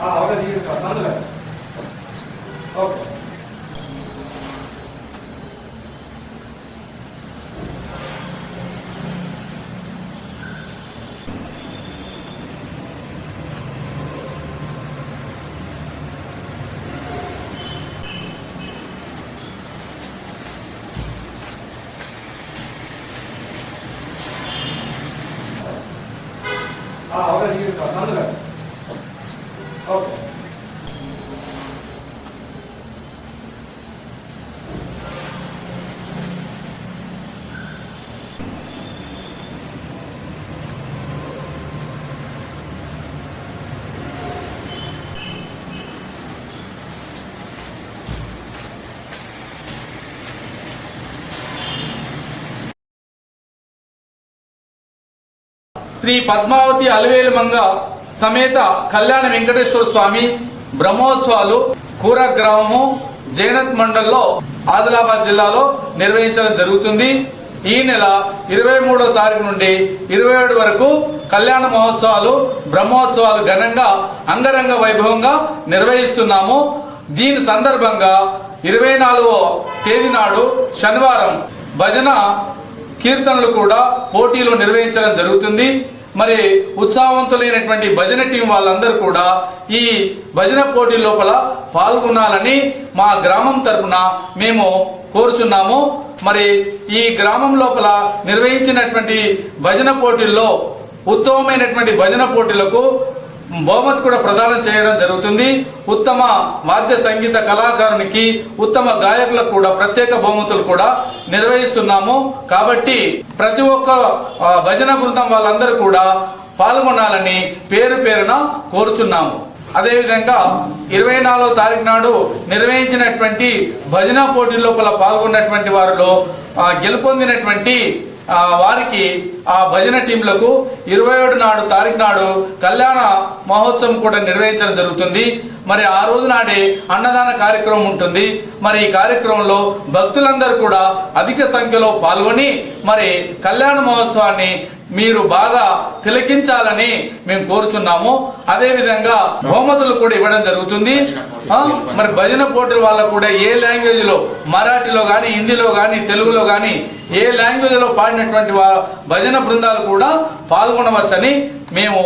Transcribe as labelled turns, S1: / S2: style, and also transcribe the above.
S1: ആ അവിടെ നീ കണ്ണാണ് വേണം ഓക്കെ. ആ അവിടെ നീ
S2: శ్రీ పద్మావతి అలవేలు మంగ సమేత కళ్యాణ వెంకటేశ్వర స్వామి బ్రహ్మోత్సవాలు కూర గ్రామము జైనత్ మండల్లో ఆదిలాబాద్ జిల్లాలో నిర్వహించడం జరుగుతుంది. ఈ నెల ఇరవై మూడో తారీఖు నుండి ఇరవై ఏడు వరకు కళ్యాణ మహోత్సవాలు బ్రహ్మోత్సవాలు ఘనంగా అంగరంగ వైభవంగా నిర్వహిస్తున్నాము. దీని సందర్భంగా ఇరవై నాలుగో తేదీ నాడు శనివారం భజన కీర్తనలు కూడా పోటీలు నిర్వహించడం జరుగుతుంది. మరి ఉత్సాహవంతులైనటువంటి భజన టీం వాళ్ళందరూ కూడా ఈ భజన పోటీ లోపల పాల్గొనాలని మా గ్రామం తరఫున మేము కోరుచున్నాము. మరి ఈ గ్రామం లోపల నిర్వహించినటువంటి భజన పోటీల్లో ఉత్తమమైనటువంటి భజన పోటీలకు బహుమతి కూడా ప్రదానం చేయడం జరుగుతుంది. ఉత్తమ వాద్య సంగీత కళాకారునికి ఉత్తమ గాయకులకు కూడా ప్రత్యేక బహుమతులు కూడా నిర్వహిస్తున్నాము. కాబట్టి ప్రతి ఒక్క భజన బృందం వాళ్ళందరూ కూడా పాల్గొనాలని పేరు పేరున కోరుచున్నాము. అదేవిధంగా ఇరవై నాలుగో తారీఖు నాడు నిర్వహించినటువంటి భజన పోటీ లోపల పాల్గొన్నటువంటి వారిలో గెలుపొందినటువంటి వారికి ఆ భజన టీంలకు ఇరవై ఏడు నాడు తారీఖు నాడు కళ్యాణ మహోత్సవం కూడా నిర్వహించడం జరుగుతుంది. మరి ఆ రోజు నాడే అన్నదాన కార్యక్రమం ఉంటుంది. మరి ఈ కార్యక్రమంలో భక్తులందరూ కూడా అధిక సంఖ్యలో పాల్గొని మరి కళ్యాణ మహోత్సవాన్ని మీరు బాగా తిలకించాలని మేము కోరుచున్నాము. అదే విధంగా బహుమతులు కూడా ఇవ్వడం జరుగుతుంది. మరి భజన పోటీల వాళ్ళకు కూడా ఏ లాంగ్వేజ్లో మరాఠీలో గాని హిందీలో గాని తెలుగులో గాని ఏ లాంగ్వేజ్లో పాడినటువంటి భజన భజన బృందాలు కూడా పాల్గొనవచ్చని మేము